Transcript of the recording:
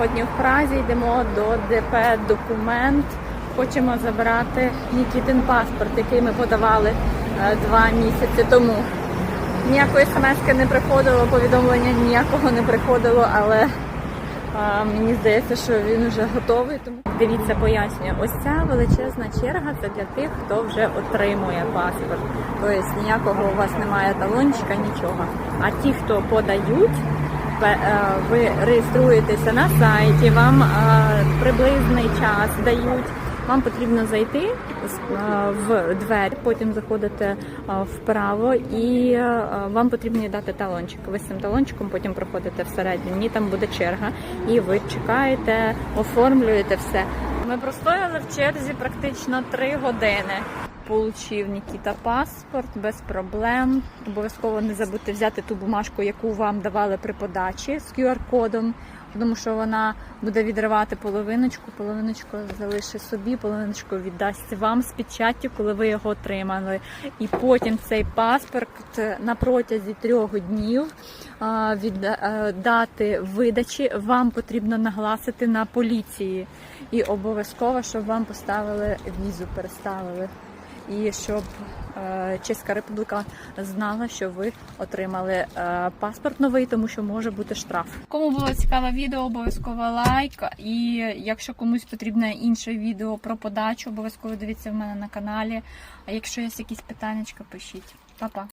сьогодні в Празі, йдемо до ДП документ. Хочемо забрати Нікітин паспорт, який ми подавали е, два місяці тому. Ніякої смс не приходило, повідомлення ніякого не приходило, але а, мені здається, що він вже готовий. Тому дивіться, пояснюю. Ось ця величезна черга це для тих, хто вже отримує паспорт. Тобто ніякого у вас немає талончика, нічого. А ті, хто подають, е, ви реєструєтеся на сайті, вам е, приблизний час дають. Вам потрібно зайти е, в двері, потім заходите е, вправо, і е, вам потрібно дати талончик. Ви з цим талончиком потім проходите всередині, там буде черга, і ви чекаєте, оформлюєте все. Ми простояли в черзі практично три години. Получив Нікіта паспорт без проблем. Обов'язково не забудьте взяти ту бумажку, яку вам давали при подачі з QR-кодом, тому що вона буде відривати половиночку, половиночку залишить собі, половиночку віддасть вам з печаттю, коли ви його отримали. І потім цей паспорт на протязі трьох днів від е, дати видачі вам потрібно нагласити на поліції. І обов'язково, щоб вам поставили візу, переставили. І щоб е, Чеська Республіка знала, що ви отримали е, паспорт новий, тому що може бути штраф. Кому було цікаве відео, обов'язково лайк. І якщо комусь потрібне інше відео про подачу, обов'язково дивіться в мене на каналі. А якщо є якісь питання, пишіть. Па-па!